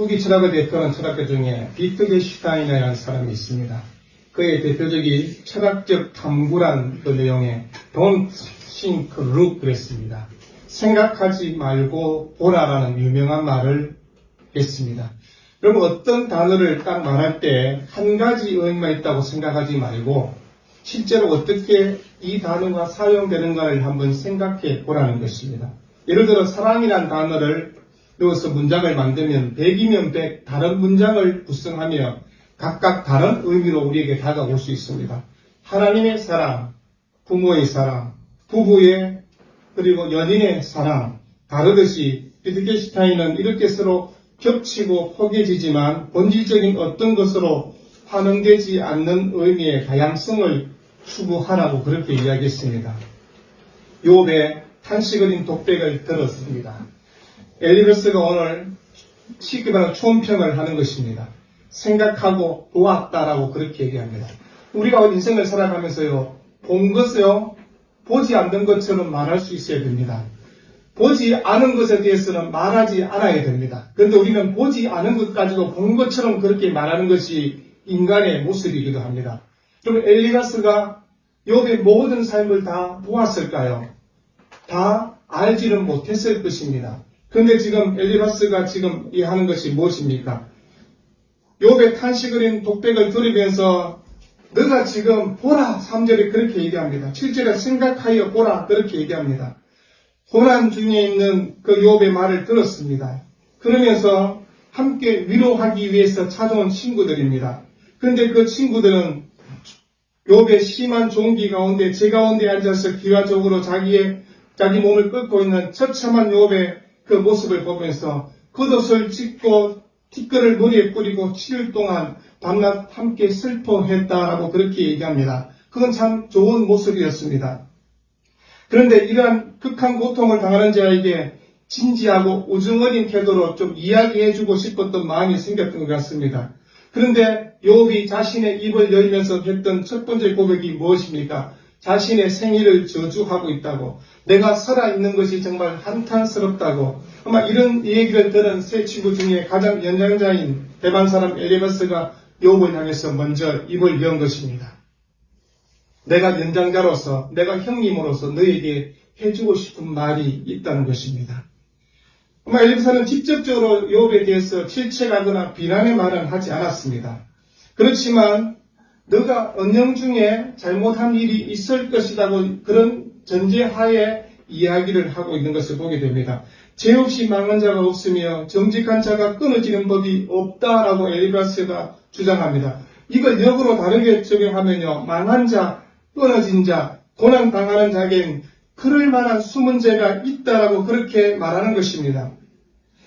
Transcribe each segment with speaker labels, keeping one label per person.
Speaker 1: 후기 철학을 대표하는 철학가 중에 비트게슈타인이라는 사람이 있습니다. 그의 대표적인 철학적 탐구란 그 내용에 Don't think, look 그랬습니다. 생각하지 말고 보라라는 유명한 말을 했습니다. 여러분 어떤 단어를 딱 말할 때 한 가지 의미만 있다고 생각하지 말고 실제로 어떻게 이 단어가 사용되는가를 한번 생각해 보라는 것입니다. 예를 들어 사랑이란 단어를 여기서 문장을 만들면 100이면 100 다른 문장을 구성하며 각각 다른 의미로 우리에게 다가올 수 있습니다. 하나님의 사랑, 부모의 사랑, 부부의 그리고 연인의 사랑 다르듯이 비트게슈타인은 이렇게 서로 겹치고 포개지지만 본질적인 어떤 것으로 환원되지 않는 의미의 다양성을 추구하라고 그렇게 이야기했습니다. 욥의 탄식 어린 독백을 들었습니다. 엘리베스가 오늘 쉽게 말하면 총평을 하는 것입니다. 생각하고 보았다라고 그렇게 얘기합니다. 우리가 인생을 살아가면서요, 본 것을요, 보지 않는 것처럼 말할 수 있어야 됩니다. 보지 않은 것에 대해서는 말하지 않아야 됩니다. 그런데 우리는 보지 않은 것 가지고 본 것처럼 그렇게 말하는 것이 인간의 모습이기도 합니다. 그럼 엘리가스가 욥의 모든 삶을 다 보았을까요? 다 알지는 못했을 것입니다. 그런데 지금 엘리바스가 지금 이 하는 것이 무엇입니까? 욥의 탄식어린 독백을 들으면서 너가 지금 보라 3절에 그렇게 얘기합니다. 7절에 생각하여 보라 그렇게 얘기합니다. 고난 중에 있는 그 욥의 말을 들었습니다. 그러면서 함께 위로하기 위해서 찾아온 친구들입니다. 그런데 그 친구들은 욥의 심한 종기 가운데 제 가운데 앉아서 기와적으로 자기의 자기 몸을 끓고 있는 처참한 욥의 그 모습을 보면서 겉옷을 찢고 티끌을 머리에 뿌리고 7일 동안 밤낮 함께 슬퍼했다라고 그렇게 얘기합니다. 그건 참 좋은 모습이었습니다. 그런데 이러한 극한 고통을 당하는 자에게 진지하고 우중어린 태도로 좀 이야기해주고 싶었던 마음이 생겼던 것 같습니다. 그런데 욥이 자신의 입을 열면서 했던 첫 번째 고백이 무엇입니까? 자신의 생일을 저주하고 있다고, 내가 살아있는 것이 정말 한탄스럽다고, 아마 이런 얘기를 들은 세 친구 중에 가장 연장자인 대만 사람 엘리버스가 욥을 향해서 먼저 입을 연 것입니다. 내가 연장자로서, 내가 형님으로서 너에게 해주고 싶은 말이 있다는 것입니다. 아마 엘리사는 직접적으로 욥에 대해서 질책하거나 비난의 말은 하지 않았습니다. 그렇지만 너가 언영 중에 잘못한 일이 있을 것이라고 그런 전제하에 이야기를 하고 있는 것을 보게 됩니다. 죄 없이 망한 자가 없으며 정직한 자가 끊어지는 법이 없다라고 엘리바스가 주장합니다. 이걸 역으로 다르게 적용하면요. 망한 자, 끊어진 자, 고난 당하는 자에겐 그럴 만한 숨은 죄가 있다라고 그렇게 말하는 것입니다.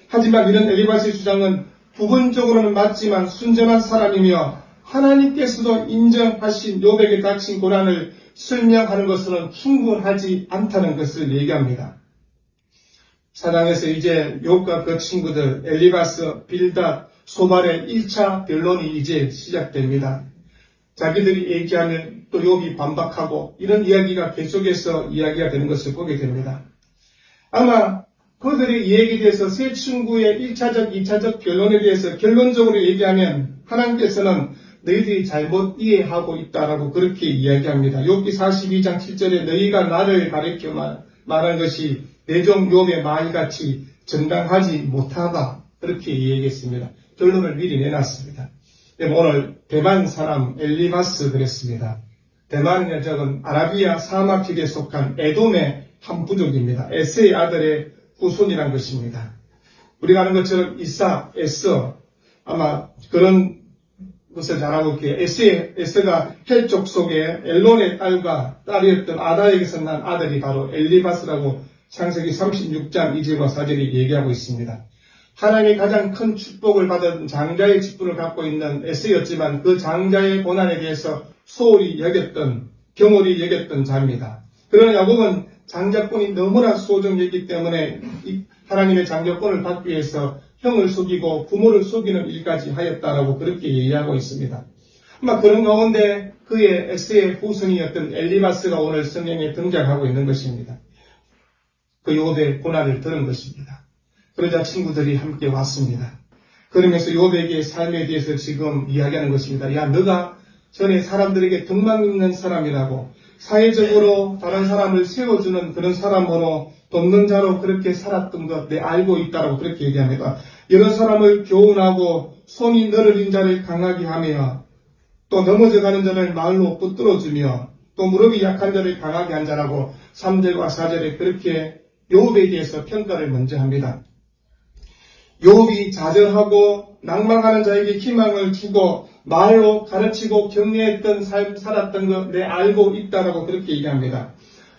Speaker 1: 하지만 이런 엘리바스의 주장은 부분적으로는 맞지만 순전한 사람이며 하나님께서도 인정하신 욥에게 닥친 고난을 설명하는 것으로는 충분하지 않다는 것을 얘기합니다. 사장에서 이제 욥과 그 친구들 엘리바스, 빌닷, 소발의 1차 변론이 이제 시작됩니다. 자기들이 얘기하면 또 욥이 반박하고 이런 이야기가 계속해서 이야기가 되는 것을 보게 됩니다. 아마 그들의 이야기에 대해서 세 친구의 1차적, 2차적 결론에 대해서 결론적으로 얘기하면 하나님께서는 너희들이 잘못 이해하고 있다라고 그렇게 이야기합니다. 욥기 42장 7절에 너희가 나를 가리켜 말, 말한 것이 내종 욥의 말같이 정당하지 못하다 그렇게 이야기했습니다. 결론을 미리 내놨습니다. 오늘 대만 사람 엘리마스 그랬습니다. 대만 여적은 아라비아 사막지대에 속한 에돔의 한 부족입니다. 에스의 아들의 후손이란 것입니다. 우리가 아는 것처럼 이사, 에서 아마 그런 것을 잘 알고 있기에 에스의, 에스가 헬족 속에 엘론의 딸과 딸이었던 아다에게서 난 아들이 바로 엘리바스라고 창세기 36장 2절과 4절이 얘기하고 있습니다. 하나님이 가장 큰 축복을 받은 장자의 직분을 갖고 있는 에스였지만 그 장자의 고난에 대해서 소홀히 여겼던, 경홀히 여겼던 자입니다. 그러나 야곱은 장자권이 너무나 소중했기 때문에 하나님의 장자권을 받기 위해서 형을 속이고 부모를 속이는 일까지 하였다라고 그렇게 얘기하고 있습니다. 아마 그런 가운데 그의 에스의 후손이었던 엘리바스가 오늘 성경에 등장하고 있는 것입니다. 그 요업의 고난을 들은 것입니다. 그러자 친구들이 함께 왔습니다. 그러면서 요백의 삶에 대해서 지금 이야기하는 것입니다. 야, 너가 전에 사람들에게 덕망 있는 사람이라고 사회적으로 다른 사람을 세워주는 그런 사람으로 돕는 자로 그렇게 살았던 것 내 알고 있다라고 그렇게 얘기합니다. 여러 사람을 교훈하고 손이 늘어진 자를 강하게 하며 또 넘어져가는 자를 말로 붙들어주며 또 무릎이 약한 자를 강하게 한 자라고 3절과 4절에 그렇게 요업에 대해서 평가를 먼저 합니다. 요업이 좌절하고 낭망하는 자에게 희망을 주고 말로 가르치고 격려했던 삶 살았던 것내 알고 있다라고 그렇게 얘기합니다.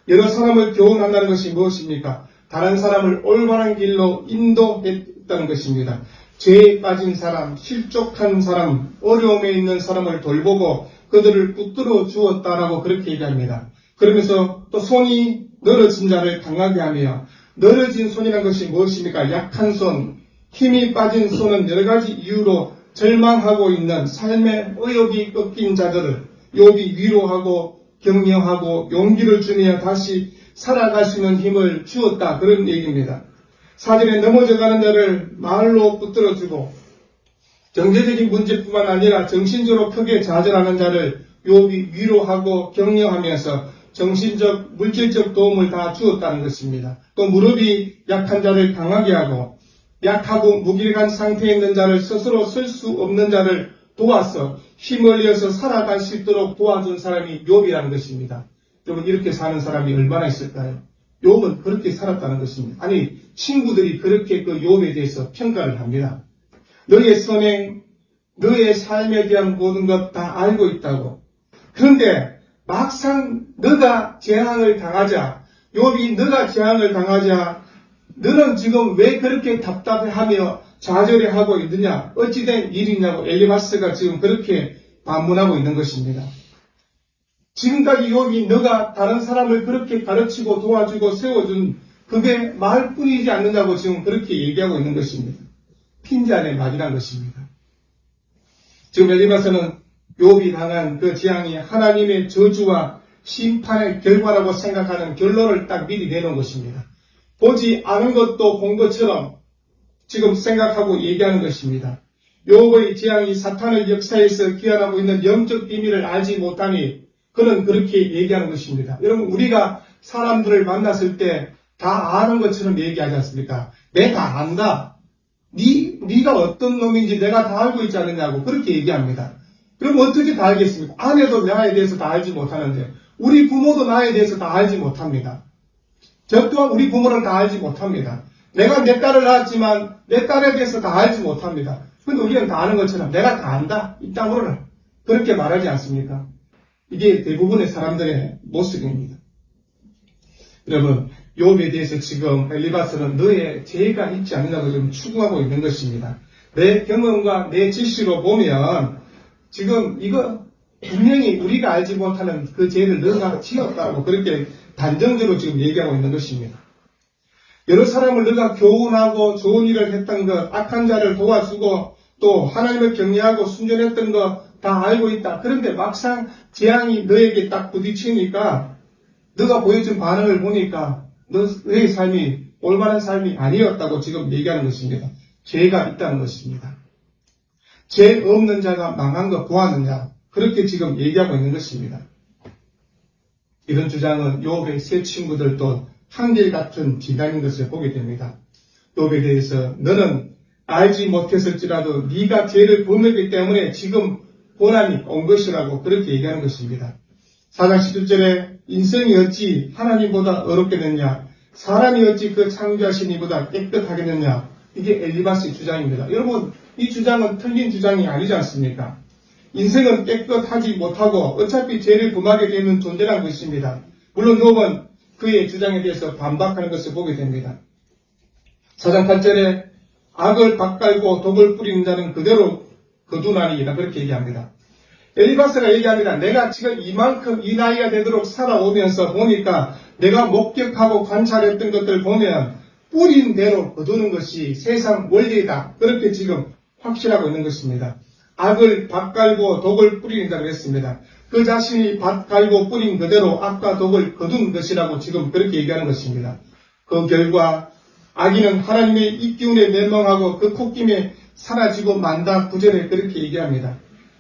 Speaker 1: 여러 사람을 교훈한다는 것이 무엇입니까? 다른 사람을 올바른 길로 인도 했다는 것입니다. 죄에 빠진 사람, 실족한 사람, 어려움에 있는 사람을 돌보고 그들을 붙들어 주었다라고 그렇게 얘기합니다. 그러면서 또 손이 늘어진 자를 강하게 하며 늘어진 손이라는 것이 무엇입니까? 약한 손, 힘이 빠진 손은 여러 가지 이유로 절망하고 있는 삶의 의욕이 꺾인 자들을 욥이 위로하고 격려하고 용기를 주며 다시 살아갈 수 있는 힘을 주었다. 그런 얘기입니다. 사전에 넘어져가는 자를 말로 붙들어주고 경제적인 문제뿐만 아니라 정신적으로 크게 좌절하는 자를 욥이 위로하고 격려하면서 정신적, 물질적 도움을 다 주었다는 것입니다. 또 무릎이 약한 자를 강하게 하고 약하고 무기력한 상태에 있는 자를 스스로 쓸 수 없는 자를 도와서 힘을 내어서 살아갈 수 있도록 도와준 사람이 욥이라는 것입니다. 여러분 이렇게 사는 사람이 얼마나 있을까요? 욥은 그렇게 살았다는 것입니다. 아니 친구들이 그렇게 그 욥에 대해서 평가를 합니다. 너의 선행, 너의 삶에 대한 모든 것 다 알고 있다고. 그런데 막상 너가 재앙을 당하자, 욥이 너가 재앙을 당하자, 너는 지금 왜 그렇게 답답해하며 좌절해하고 있느냐? 어찌된 일이냐고 엘리바스가 지금 그렇게 반문하고 있는 것입니다. 지금까지 욥이 너가 다른 사람을 그렇게 가르치고 도와주고 세워준 그게 말뿐이지 않느냐고 지금 그렇게 얘기하고 있는 것입니다. 핀지 안의 말이란 것입니다. 지금 엘리바스는 욥이 당한 그 재앙이 하나님의 저주와 심판의 결과라고 생각하는 결론을 딱 미리 내놓은 것입니다. 보지 않은 것도 본 것처럼 지금 생각하고 얘기하는 것입니다. 욥의 재앙이 사탄의 역사에서 기한하고 있는 영적 비밀을 알지 못하니 그는 그렇게 얘기하는 것입니다. 여러분 우리가 사람들을 만났을 때 다 아는 것처럼 얘기하지 않습니까? 내다 안다. 네, 네가 어떤 놈인지 내가 다 알고 있지 않느냐고 그렇게 얘기합니다. 그럼 어떻게 다 알겠습니까? 아내도 나에 대해서 다 알지 못하는데 우리 부모도 나에 대해서 다 알지 못합니다. 저 또한 우리 부모를 다 알지 못합니다. 내가 내 딸을 낳았지만 내 딸에 대해서 다 알지 못합니다. 근데 우리는 다 아는 것처럼 내가 다 안다. 이 땅으로는 그렇게 말하지 않습니까? 이게 대부분의 사람들의 모습입니다. 여러분, 욥에 대해서 지금 엘리바스는 너의 죄가 있지 않느냐고 지금 추구하고 있는 것입니다. 내 경험과 내 지시로 보면 지금 이거 분명히 우리가 알지 못하는 그 죄를 너가 지었다고 그렇게 단정적으로 지금 얘기하고 있는 것입니다. 여러 사람을 너가 교훈하고 좋은 일을 했던 것, 악한 자를 도와주고 또 하나님을 격려하고 순전했던 것 다 알고 있다. 그런데 막상 재앙이 너에게 딱 부딪히니까 너가 보여준 반응을 보니까 너의 삶이 올바른 삶이 아니었다고 지금 얘기하는 것입니다. 죄가 있다는 것입니다. 죄 없는 자가 망한 것 보았느냐? 그렇게 지금 얘기하고 있는 것입니다. 이런 주장은 욥의 세 친구들도 한결같은 비난인 것을 보게 됩니다. 욥에 대해서 너는 알지 못했을지라도 네가 죄를 범했기 때문에 지금 고난이 온 것이라고 그렇게 얘기하는 것입니다. 4장 11절에 인생이 어찌 하나님보다 어렵겠느냐 사람이 어찌 그 창조하신 이보다 깨끗하겠느냐 이게 엘리바스의 주장입니다. 여러분 이 주장은 틀린 주장이 아니지 않습니까? 인생은 깨끗하지 못하고 어차피 죄를 범하게 되는 존재라는 것입니다. 물론 욥은 그의 주장에 대해서 반박하는 것을 보게 됩니다. 4장 8절에 악을 밭갈고 독을 뿌리는 자는 그대로 거두나니이다 그렇게 얘기합니다. 엘리바스가 얘기합니다. 내가 지금 이만큼 이 나이가 되도록 살아오면서 보니까 내가 목격하고 관찰했던 것들 보면 뿌린 대로 거두는 것이 세상 원리다. 그렇게 지금 확실하고 있는 것입니다. 악을 밭갈고 독을 뿌린다고 했습니다. 그 자신이 밭갈고 뿌린 그대로 악과 독을 거둔 것이라고 지금 그렇게 얘기하는 것입니다. 그 결과 악인은 하나님의 입기운에 멸망하고 그 콧김에 사라지고 만다 구절에 그렇게 얘기합니다.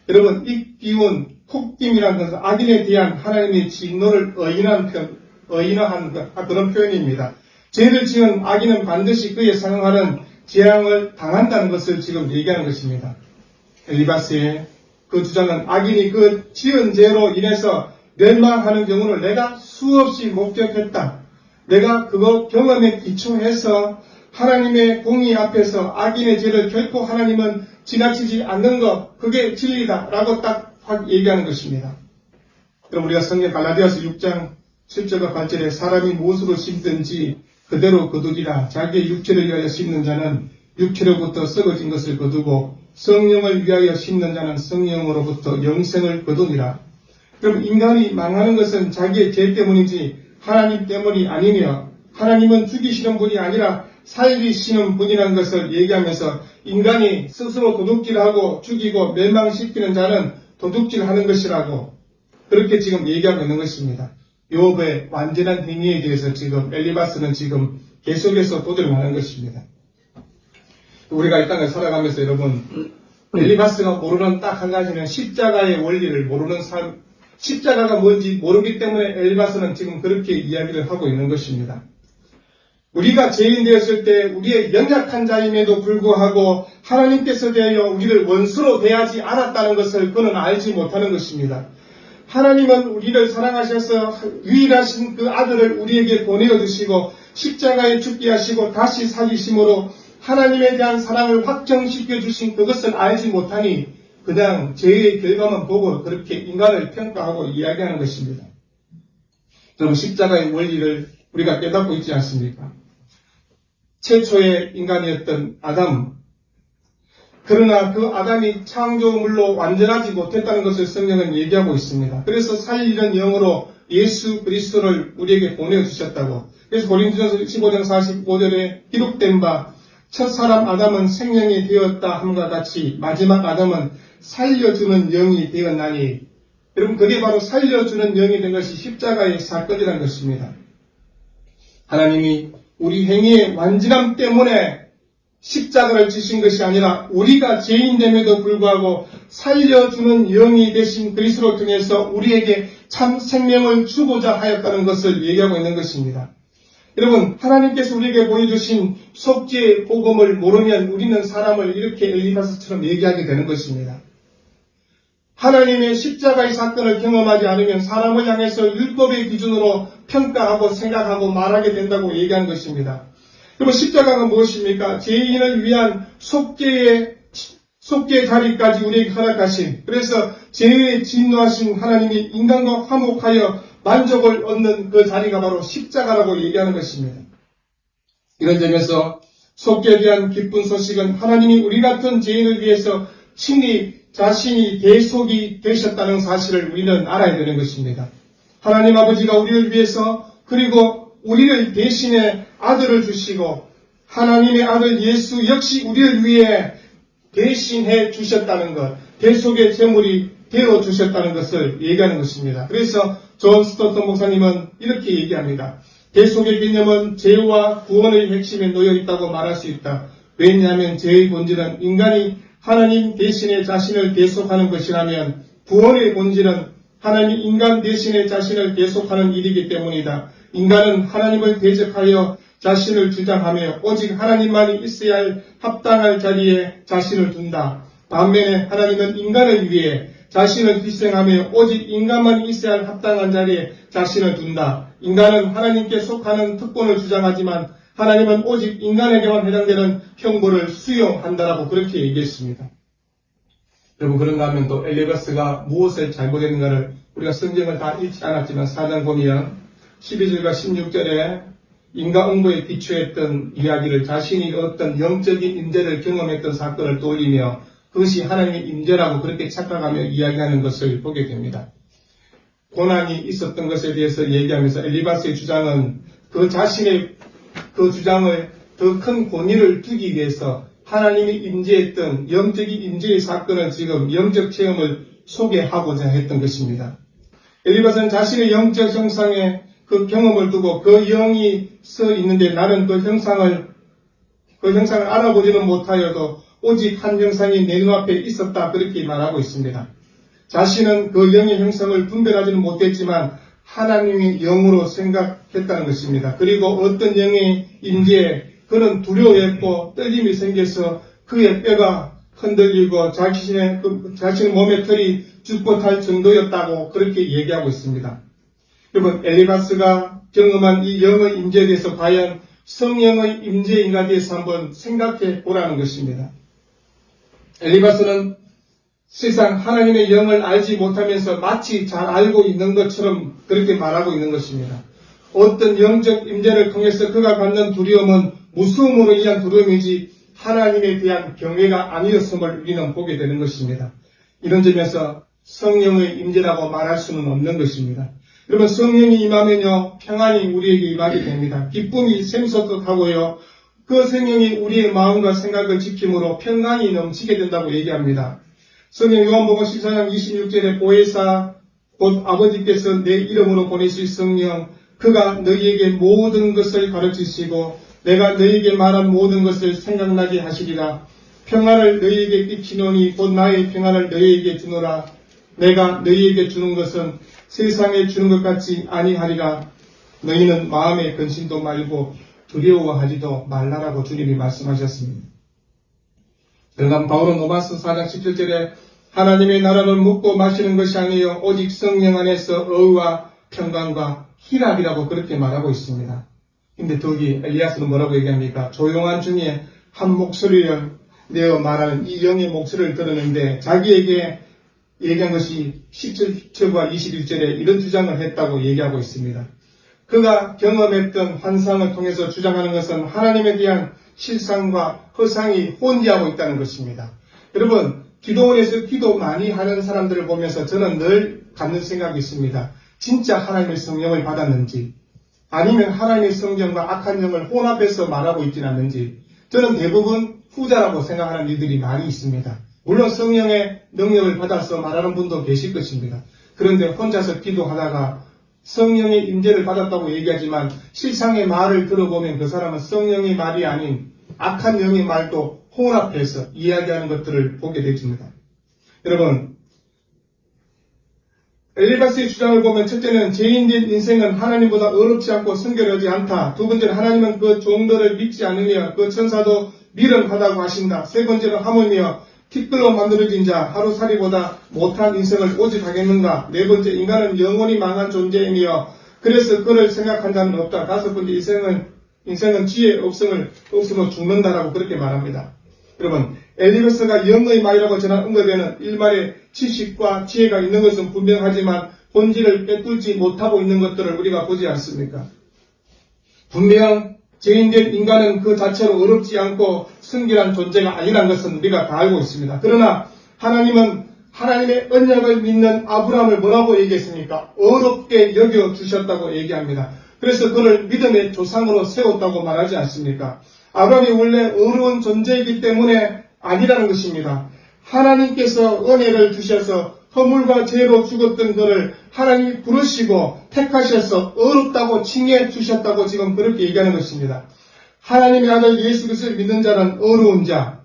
Speaker 1: 여러분 이 기운 폭김이라는 것은 악인에 대한 하나님의 진노를 의인한 편, 의인화한 것, 아, 그런 표현입니다. 죄를 지은 악인은 반드시 그에 상응하는 재앙을 당한다는 것을 지금 얘기하는 것입니다. 엘리바스의 그 주장은 악인이 그 지은 죄로 인해서 멸망하는 경우를 내가 수없이 목격했다. 내가 그거 경험에 기초해서 하나님의 공의 앞에서 악인의 죄를 결코 하나님은 지나치지 않는 것, 그게 진리다. 라고 딱 확 얘기하는 것입니다. 그럼 우리가 성경 갈라디아서 6장 7절과 8절에 사람이 무엇으로 심든지 그대로 거두리라. 자기의 육체를 위하여 심는 자는 육체로부터 썩어진 것을 거두고 성령을 위하여 심는 자는 성령으로부터 영생을 거두니라. 그럼 인간이 망하는 것은 자기의 죄 때문이지 하나님 때문이 아니며 하나님은 죽이시는 분이 아니라 살리시는 분이라는 것을 얘기하면서 인간이 스스로 도둑질하고 죽이고 멸망시키는 자는 도둑질하는 것이라고 그렇게 지금 얘기하고 있는 것입니다. 욥의 완전한 행위에 대해서 지금 엘리바스는 지금 계속해서 도전을 하는 것입니다. 우리가 이 땅을 살아가면서 여러분 엘리바스가 모르는 딱 한 가지는 십자가의 원리를 모르는 삶, 십자가가 뭔지 모르기 때문에 엘리바스는 지금 그렇게 이야기를 하고 있는 것입니다. 우리가 죄인 되었을 때 우리의 연약한 자임에도 불구하고 하나님께서 대하여 우리를 원수로 대하지 않았다는 것을 그는 알지 못하는 것입니다. 하나님은 우리를 사랑하셔서 유일하신 그 아들을 우리에게 보내어 주시고 십자가에 죽게 하시고 다시 살리심으로 하나님에 대한 사랑을 확정시켜 주신 그것을 알지 못하니 그냥 죄의 결과만 보고 그렇게 인간을 평가하고 이야기하는 것입니다. 여러분 십자가의 원리를 우리가 깨닫고 있지 않습니까? 최초의 인간이었던 아담. 그러나 그 아담이 창조물로 완전하지 못했다는 것을 성경은 얘기하고 있습니다. 그래서 살리는 영으로 예수 그리스도를 우리에게 보내주셨다고. 그래서 고린도전서 15장 45절에 기록된 바 첫 사람 아담은 생명이 되었다 함과 같이 마지막 아담은 살려주는 영이 되었나니 여러분 그게 바로 살려주는 영이 된 것이 십자가의 사건이라는 것입니다. 하나님이 우리 행위의 완전함 때문에 십자가를 지신 것이 아니라 우리가 죄인됨에도 불구하고 살려주는 영이 되신 그리스도를 통해서 우리에게 참 생명을 주고자 하였다는 것을 얘기하고 있는 것입니다. 여러분 하나님께서 우리에게 보여주신 속죄의 복음을 모르면 우리는 사람을 이렇게 엘리바스처럼 얘기하게 되는 것입니다. 하나님의 십자가의 사건을 경험하지 않으면 사람을 향해서 율법의 기준으로 평가하고 생각하고 말하게 된다고 얘기하는 것입니다. 그러면 십자가가 무엇입니까? 죄인을 위한 속죄의 속죄의 자리까지 우리에게 허락하신 그래서 죄에 진노하신 하나님이 인간과 화목하여 만족을 얻는 그 자리가 바로 십자가라고 얘기하는 것입니다. 이런 점에서 속죄에 대한 기쁜 소식은 하나님이 우리 같은 죄인을 위해서 친히 자신이 대속이 되셨다는 사실을 우리는 알아야 되는 것입니다. 하나님 아버지가 우리를 위해서 그리고 우리를 대신에 아들을 주시고 하나님의 아들 예수 역시 우리를 위해 대신해 주셨다는 것, 대속의 제물이 되어 주셨다는 것을 얘기하는 것입니다. 그래서 존 스토턴 목사님은 이렇게 얘기합니다. 대속의 개념은 죄와 구원의 핵심에 놓여 있다고 말할 수 있다. 왜냐하면 죄의 본질은 인간이 하나님 대신에 자신을 대속하는 것이라면 구원의 본질은 하나님 인간 대신에 자신을 대속하는 일이기 때문이다. 인간은 하나님을 대적하여 자신을 주장하며 오직 하나님만이 있어야 할 합당할 자리에 자신을 둔다. 반면에 하나님은 인간을 위해 자신을 희생하며 오직 인간만 있어야 할 합당한 자리에 자신을 둔다. 인간은 하나님께 속하는 특권을 주장하지만 하나님은 오직 인간에게만 해당되는 형벌을 수용한다라고 그렇게 얘기했습니다. 여러분 그런가 하면 또 엘리바스가 무엇을 잘못했는가를 우리가 성경을 다 읽지 않았지만 사장 보면 12절과 16절에 인과 응보에 비추했던 이야기를 자신이 어떤 영적인 임재를 경험했던 사건을 떠올리며 그것이 하나님의 임재라고 그렇게 착각하며 이야기하는 것을 보게 됩니다. 고난이 있었던 것에 대해서 얘기하면서 엘리바스의 주장은 그 자신의 그 주장을 더 큰 권위를 두기 위해서 하나님이 임재했던 영적인 임재의 사건을 지금 영적 체험을 소개하고자 했던 것입니다. 엘리바스는 자신의 영적 형상에 그 경험을 두고 그 영이 서 있는데 나는 그 형상을 그 형상을 알아보지는 못하여도 오직 한 형상이 내 눈앞에 있었다 그렇게 말하고 있습니다. 자신은 그 영의 형성을 분별하지는 못했지만 하나님이 영으로 생각했다는 것입니다. 그리고 어떤 영의 임재에 그는 두려워했고 떨림이 생겨서 그의 뼈가 흔들리고 자신의, 그 자신의 몸의 털이 죽고 탈 정도였다고 그렇게 얘기하고 있습니다. 여러분, 엘리바스가 경험한 이 영의 임재에 대해서 과연 성령의 임재인가 대해서 한번 생각해 보라는 것입니다. 엘리바스는 세상 하나님의 영을 알지 못하면서 마치 잘 알고 있는 것처럼 그렇게 말하고 있는 것입니다. 어떤 영적 임재를 통해서 그가 갖는 두려움은 무서움으로 인한 두려움이지 하나님에 대한 경외가 아니었음을 우리는 보게 되는 것입니다. 이런 점에서 성령의 임재라고 말할 수는 없는 것입니다. 여러분 성령이 임하면요 평안이 우리에게 임하게 됩니다. 기쁨이 샘솟하고요 그 성령이 우리의 마음과 생각을 지킴으로 평강이 넘치게 된다고 얘기합니다. 성령 요한복음 14장 26절에 보혜사 곧 아버지께서 내 이름으로 보내실 성령 그가 너희에게 모든 것을 가르치시고 내가 너희에게 말한 모든 것을 생각나게 하시리라 평안을 너희에게 끼치노니 곧 나의 평안을 너희에게 주노라 내가 너희에게 주는 것은 세상에 주는 것 같이 아니하리라 너희는 마음의 근심도 말고 두려워하지도 말라라고 주님이 말씀하셨습니다. 그러나 바울은 로마스 4장 17절에 하나님의 나라를 묵고 마시는 것이 아니요 오직 성령 안에서 의와 평강과 희락이라고 그렇게 말하고 있습니다. 근데 거기 엘리야스는 뭐라고 얘기합니까? 조용한 중에 한 목소리를 내어 말하는 이 영의 목소리를 들었는데 자기에게 얘기한 것이 17절과 21절에 이런 주장을 했다고 얘기하고 있습니다. 그가 경험했던 환상을 통해서 주장하는 것은 하나님에 대한 실상과 허상이 혼재하고 있다는 것입니다. 여러분, 기도원에서 기도 많이 하는 사람들을 보면서 저는 늘 갖는 생각이 있습니다. 진짜 하나님의 성령을 받았는지, 아니면 하나님의 성령과 악한 영을 혼합해서 말하고 있지는 않는지, 저는 대부분 후자라고 생각하는 이들이 많이 있습니다. 물론 성령의 능력을 받아서 말하는 분도 계실 것입니다. 그런데 혼자서 기도하다가 성령의 임재를 받았다고 얘기하지만 실상의 말을 들어보면 그 사람은 성령의 말이 아닌 악한 영의 말도 혼합해서 이야기하는 것들을 보게 되집니다. 여러분, 엘리바스의 주장을 보면 첫째는 죄인된 인생은 하나님보다 어렵지 않고 성결하지 않다. 두 번째는 하나님은 그 종들을 믿지 않으며 그 천사도 미련하다고 하신다. 세 번째는 하물며 티끌로 만들어진 자 하루살이보다 못한 인생을 오직 하겠는가? 네 번째 인간은 영원히 망한 존재이며 그래서 그를 생각한 자는 없다. 다섯 번째 인생은 인생은 지혜 없음을 없으면 죽는다라고 그렇게 말합니다. 여러분 엘리베스가 영의 말이라고 전한 응급에는 일말의 지식과 지혜가 있는 것은 분명하지만 본질을 꿰뚫지 못하고 있는 것들을 우리가 보지 않습니까? 분명 죄인된 인간은 그 자체로 어렵지 않고 승결한 존재가 아니라는 것은 우리가 다 알고 있습니다. 그러나 하나님은 하나님의 언약을 믿는 아브라함을 뭐라고 얘기했습니까? 어렵게 여겨 주셨다고 얘기합니다. 그래서 그를 믿음의 조상으로 세웠다고 말하지 않습니까? 아브라함이 원래 어려운 존재이기 때문에 아니라는 것입니다. 하나님께서 은혜를 주셔서 허물과 죄로 죽었던 그를 하나님이 부르시고 택하셔서 어렵다고 칭해 주셨다고 지금 그렇게 얘기하는 것입니다. 하나님의 아들 예수 그리스도를 믿는 자는 어려운 자,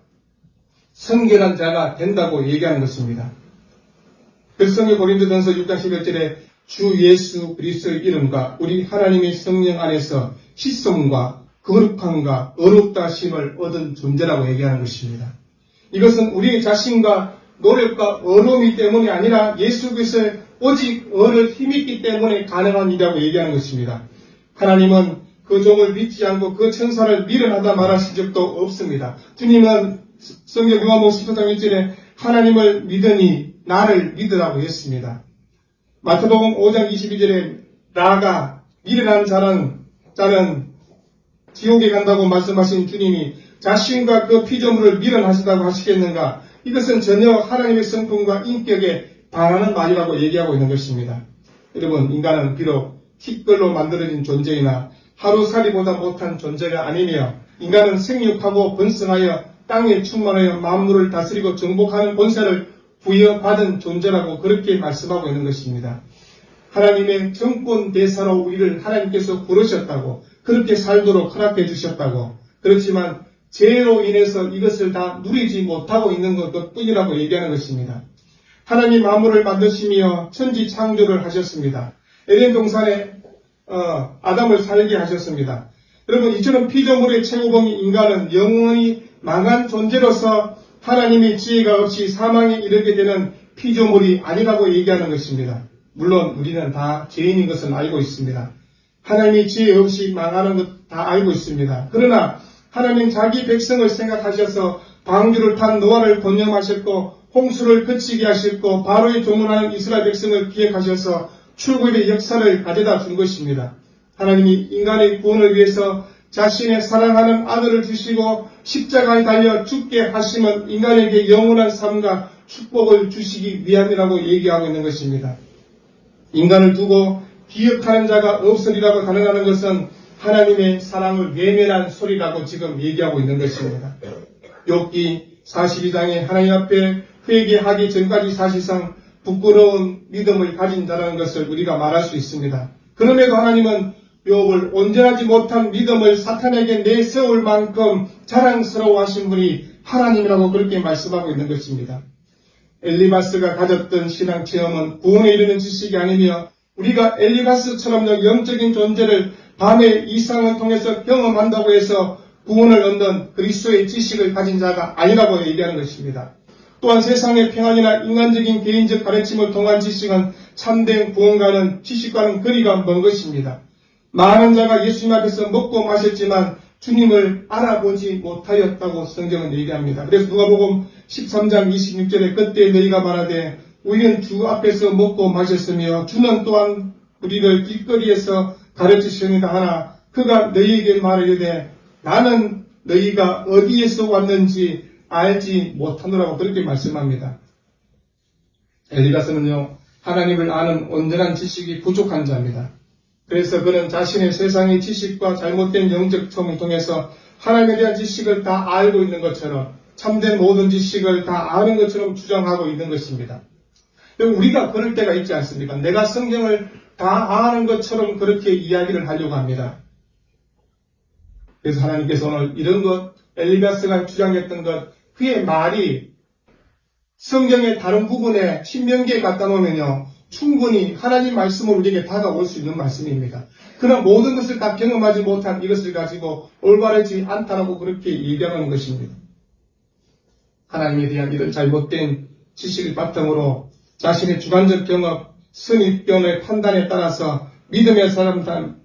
Speaker 1: 성결한 자가 된다고 얘기하는 것입니다. 백성의 고린도전서 6장 11절에 주 예수 그리스도의 이름과 우리 하나님의 성령 안에서 시성과 거룩함과 어렵다 심을 얻은 존재라고 얘기하는 것입니다. 이것은 우리 자신과 노력과 어려움이 때문이 아니라 예수 그리스도의 오직 어를 힘있기 때문에 가능한 일이라고 얘기하는 것입니다. 하나님은 그 종을 믿지 않고 그 천사를 미련하다 말하신 적도 없습니다. 주님은 성경 요한복음 14장 1절에 하나님을 믿으니 나를 믿으라고 했습니다. 마태복음 5장 22절에 나가 미련한 자는 자는 지옥에 간다고 말씀하신 주님이 자신과 그 피조물을 미련하시다고 하시겠는가? 이것은 전혀 하나님의 성품과 인격에 반하는 말이라고 얘기하고 있는 것입니다. 여러분, 인간은 비록 티끌로 만들어진 존재이나 하루살이보다 못한 존재가 아니며 인간은 생육하고 번성하여 땅에 충만하여 만물을 다스리고 정복하는 본세를 부여받은 존재라고 그렇게 말씀하고 있는 것입니다. 하나님의 정권 대사로 우리를 하나님께서 부르셨다고 그렇게 살도록 허락해 주셨다고 그렇지만 죄로 인해서 이것을 다 누리지 못하고 있는 것 뿐이라고 얘기하는 것입니다. 하나님 만물을 만드시며 천지 창조를 하셨습니다. 에덴 동산에 어, 아담을 살게 하셨습니다. 여러분 이처럼 피조물의 최고봉인 인간은 영원히 망한 존재로서 하나님의 지혜가 없이 사망에 이르게 되는 피조물이 아니라고 얘기하는 것입니다. 물론 우리는 다 죄인인 것은 알고 있습니다. 하나님의 지혜 없이 망하는 것 다 알고 있습니다. 그러나 하나님 자기 백성을 생각하셔서 방주를 탄 노아를 권념하셨고 홍수를 그치게 하셨고 바로의 조문하는 이스라엘 백성을 기획하셔서 출국의 역사를 가져다 준 것입니다. 하나님이 인간의 구원을 위해서 자신의 사랑하는 아들을 주시고 십자가에 달려 죽게 하심은 인간에게 영원한 삶과 축복을 주시기 위함이라고 얘기하고 있는 것입니다. 인간을 두고 기억하는 자가 없으리라고 가능하는 것은 하나님의 사랑을 외면한 소리라고 지금 얘기하고 있는 것입니다. 욥기 42장에 하나님 앞에 회개하기 전까지 사실상 부끄러운 믿음을 가진 자라는 것을 우리가 말할 수 있습니다. 그럼에도 하나님은 욥을 온전하지 못한 믿음을 사탄에게 내세울 만큼 자랑스러워하신 분이 하나님이라고 그렇게 말씀하고 있는 것입니다. 엘리바스가 가졌던 신앙 체험은 구원에 이르는 지식이 아니며 우리가 엘리바스처럼 영적인 존재를 밤의 이상을 통해서 경험한다고 해서 구원을 얻는 그리스도의 지식을 가진 자가 아니라고 얘기하는 것입니다. 또한 세상의 평안이나 인간적인 개인적 가르침을 통한 지식은 참된 구원과는 지식과는 거리가 먼 것입니다. 많은 자가 예수님 앞에서 먹고 마셨지만 주님을 알아보지 못하였다고 성경은 얘기합니다. 그래서 누가복음 13장 26절에 그때 너희가 말하되 우리는 주 앞에서 먹고 마셨으며 주는 또한 우리를 길거리에서 가르치시니까 하나 그가 너희에게 말하려되 나는 너희가 어디에서 왔는지 알지 못하노라고 그렇게 말씀합니다. 엘리가스는요 하나님을 아는 온전한 지식이 부족한 자입니다. 그래서 그는 자신의 세상의 지식과 잘못된 영적 총을 통해서 하나님에 대한 지식을 다 알고 있는 것처럼 참된 모든 지식을 다 아는 것처럼 주장하고 있는 것입니다. 우리가 그럴 때가 있지 않습니까? 내가 성경을 다 아는 것처럼 그렇게 이야기를 하려고 합니다. 그래서 하나님께서 오늘 이런 것, 엘리바스가 주장했던 것, 그의 말이 성경의 다른 부분에 신명기에 갖다 놓으면요, 충분히 하나님 말씀으로 우리에게 다가올 수 있는 말씀입니다. 그러나 모든 것을 다 경험하지 못한 이것을 가지고 올바르지 않다라고 그렇게 얘기하는 것입니다. 하나님에 대한 이런 잘못된 지식을 바탕으로 자신의 주관적 경험, 선입견의 판단에 따라서 믿음의 사람을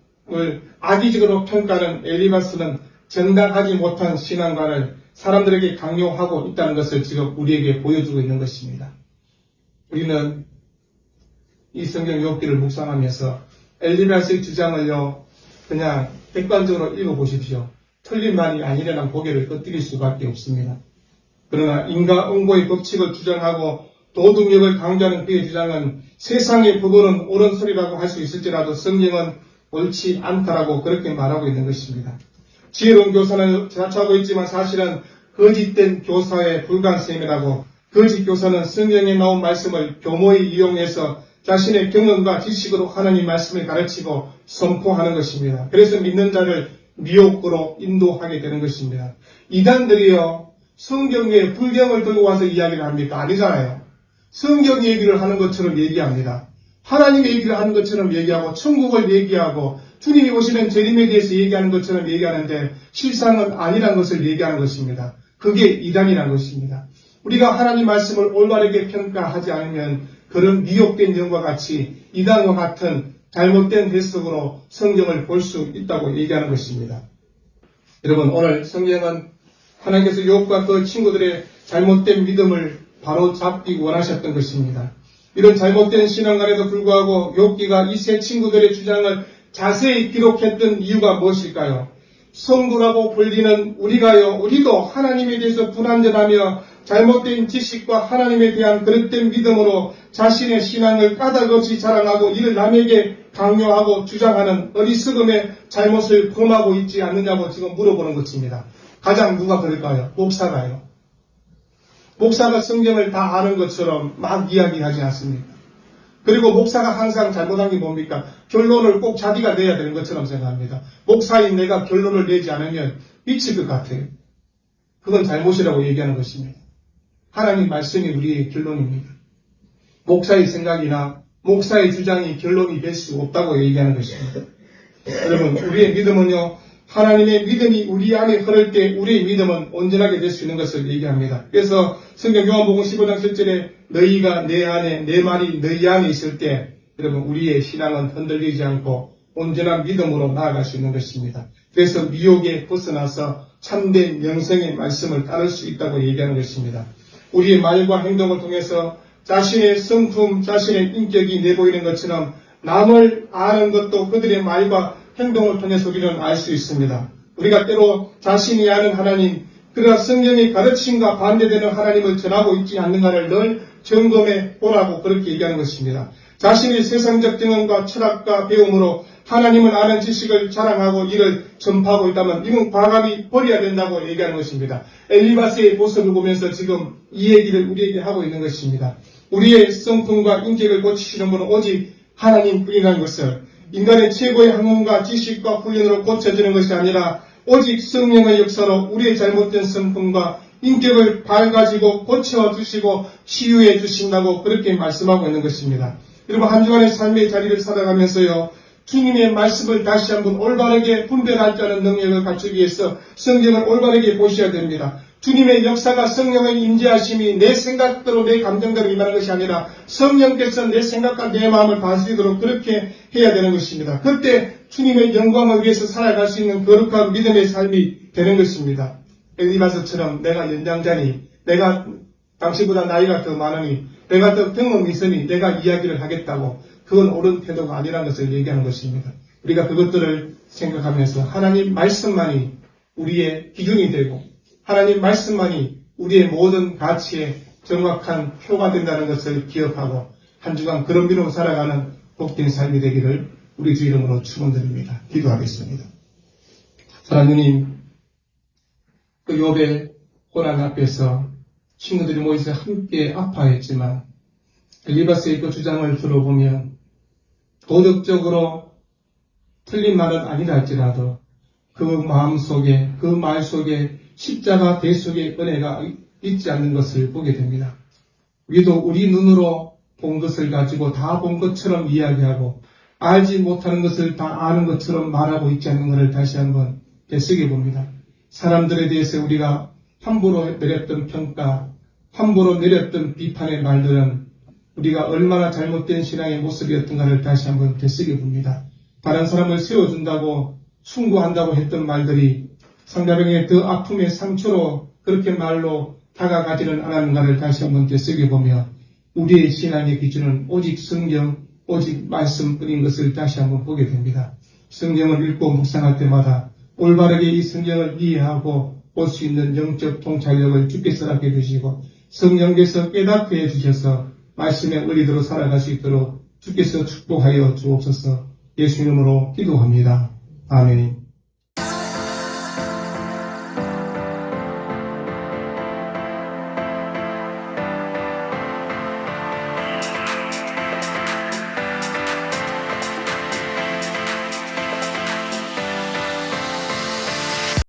Speaker 1: 악의적으로 평가하는 엘리바스는 정당하지 못한 신앙관을 사람들에게 강요하고 있다는 것을 지금 우리에게 보여주고 있는 것입니다. 우리는 이 성경 욥기를 묵상하면서 엘리바스의 주장을요 그냥 객관적으로 읽어보십시오. 틀린 말이 아니라는 고개를 끄덕일 수밖에 없습니다. 그러나 인과 응보의 법칙을 주장하고 도덕력을 강조하는 그의 주장은 세상의 부분은 옳은 소리라고 할 수 있을지라도 성경은 옳지 않다라고 그렇게 말하고 있는 것입니다. 지혜로운 교사는 자처하고 있지만 사실은 거짓된 교사의 불간셈이라고 거짓 교사는 성경에 나온 말씀을 교모에 이용해서 자신의 경험과 지식으로 하나님 말씀을 가르치고 선포하는 것입니다. 그래서 믿는 자를 미혹으로 인도하게 되는 것입니다. 이단들이요 성경에 불경을 들고 와서 이야기를 합니까? 아니잖아요. 성경 얘기를 하는 것처럼 얘기합니다. 하나님 얘기를 하는 것처럼 얘기하고 천국을 얘기하고 주님이 오시는 재림에 대해서 얘기하는 것처럼 얘기하는데 실상은 아니라는 것을 얘기하는 것입니다. 그게 이단이라는 것입니다. 우리가 하나님 말씀을 올바르게 평가하지 않으면 그런 미혹된 영과 같이 이단과 같은 잘못된 해석으로 성경을 볼 수 있다고 얘기하는 것입니다. 여러분 오늘 성경은 하나님께서 욥과 그 친구들의 잘못된 믿음을 바로 잡기 원하셨던 것입니다. 이런 잘못된 신앙관에도 불구하고 욥기가 이 세 친구들의 주장을 자세히 기록했던 이유가 무엇일까요? 성부라고 불리는 우리가요, 우리도 하나님에 대해서 불안전하며 잘못된 지식과 하나님에 대한 그릇된 믿음으로 자신의 신앙을 까닭없이 자랑하고 이를 남에게 강요하고 주장하는 어리석음의 잘못을 범하고 있지 않느냐고 지금 물어보는 것입니다. 가장 누가 그럴까요? 목사가요. 목사가 성경을 다 아는 것처럼 막 이야기하지 않습니까? 그리고 목사가 항상 잘못한 게 뭡니까? 결론을 꼭 자기가 내야 되는 것처럼 생각합니다. 목사인 내가 결론을 내지 않으면 미칠 것 같아요. 그건 잘못이라고 얘기하는 것입니다. 하나님 말씀이 우리의 결론입니다. 목사의 생각이나 목사의 주장이 결론이 될 수 없다고 얘기하는 것입니다. 여러분, 우리의 믿음은요, 하나님의 믿음이 우리 안에 흐를 때 우리의 믿음은 온전하게 될 수 있는 것을 얘기합니다. 그래서 성경 요한복음 15장 7절에 너희가 내 안에, 내 말이 너희 안에 있을 때 여러분, 우리의 신앙은 흔들리지 않고 온전한 믿음으로 나아갈 수 있는 것입니다. 그래서 미혹에 벗어나서 참된 영성의 말씀을 따를 수 있다고 얘기하는 것입니다. 우리의 말과 행동을 통해서 자신의 성품, 자신의 인격이 내보이는 것처럼 남을 아는 것도 그들의 말과 행동을 통해서 우리는 알 수 있습니다. 우리가 때로 자신이 아는 하나님, 그러나 성경의 가르침과 반대되는 하나님을 전하고 있지 않는가를 늘 점검해 보라고 그렇게 얘기하는 것입니다. 자신의 세상적 경험과 철학과 배움으로 하나님을 아는 지식을 자랑하고 이를 전파하고 있다면 이건 과감히 버려야 된다고 얘기하는 것입니다. 엘리바스의 모습을 보면서 지금 이 얘기를 우리에게 하고 있는 것입니다. 우리의 성품과 인격을 고치시는 분은 오직 하나님 뿐이라는 것을 인간의 최고의 학문과 지식과 훈련으로 고쳐주는 것이 아니라 오직 성령의 역사로 우리의 잘못된 성품과 인격을 밝아지고 고쳐주시고 치유해 주신다고 그렇게 말씀하고 있는 것입니다. 여러분 한 주간의 삶의 자리를 살아가면서요. 주님의 말씀을 다시 한번 올바르게 분별할 줄 아는 능력을 갖추기 위해서 성경을 올바르게 보셔야 됩니다. 주님의 역사가 성령의 임재하심이 내 생각대로 내 감정대로 임하는 것이 아니라 성령께서 내 생각과 내 마음을 다스리도록 그렇게 해야 되는 것입니다. 그때 주님의 영광을 위해서 살아갈 수 있는 거룩한 믿음의 삶이 되는 것입니다. 엘리바스처럼 내가 연장자니 내가 당신보다 나이가 더 많으니 내가 더 경험이 있으니 내가 이야기를 하겠다고 그건 옳은 태도가 아니라는 것을 얘기하는 것입니다. 우리가 그것들을 생각하면서 하나님 말씀만이 우리의 기준이 되고 하나님 말씀만이 우리의 모든 가치에 정확한 표가 된다는 것을 기억하고 한 주간 그런 믿음으로 살아가는 복된 삶이 되기를 우리 주 이름으로 축원드립니다. 기도하겠습니다. 주님, 그 욥의 고난 앞에서 친구들이 모여서 함께 아파했지만 엘리바스의 그 주장을 들어보면 도덕적으로 틀린 말은 아니라 할지라도 그 마음 속에 그 말 속에 십자가 대속의 은혜가 있지 않는 것을 보게 됩니다. 우리도 우리 눈으로 본 것을 가지고 다 본 것처럼 이야기하고 알지 못하는 것을 다 아는 것처럼 말하고 있지 않는 것을 다시 한번 되새겨 봅니다. 사람들에 대해서 우리가 함부로 내렸던 평가, 함부로 내렸던 비판의 말들은 우리가 얼마나 잘못된 신앙의 모습이었던가를 다시 한번 되새겨 봅니다. 다른 사람을 세워준다고 충고한다고 했던 말들이 상대방의 더 아픔의 상처로 그렇게 말로 다가가지는 않았는가를 다시 한번 되새겨 보며 우리의 신앙의 기준은 오직 성경, 오직 말씀뿐인 것을 다시 한번 보게 됩니다. 성경을 읽고 묵상할 때마다 올바르게 이 성경을 이해하고 볼 수 있는 영적 통찰력을 주께서 갖게 주시고 성령께서 깨닫게 해주셔서 말씀의 의리대로 살아갈 수 있도록 주께서 축복하여 주옵소서 예수 이름으로 기도합니다. 아멘.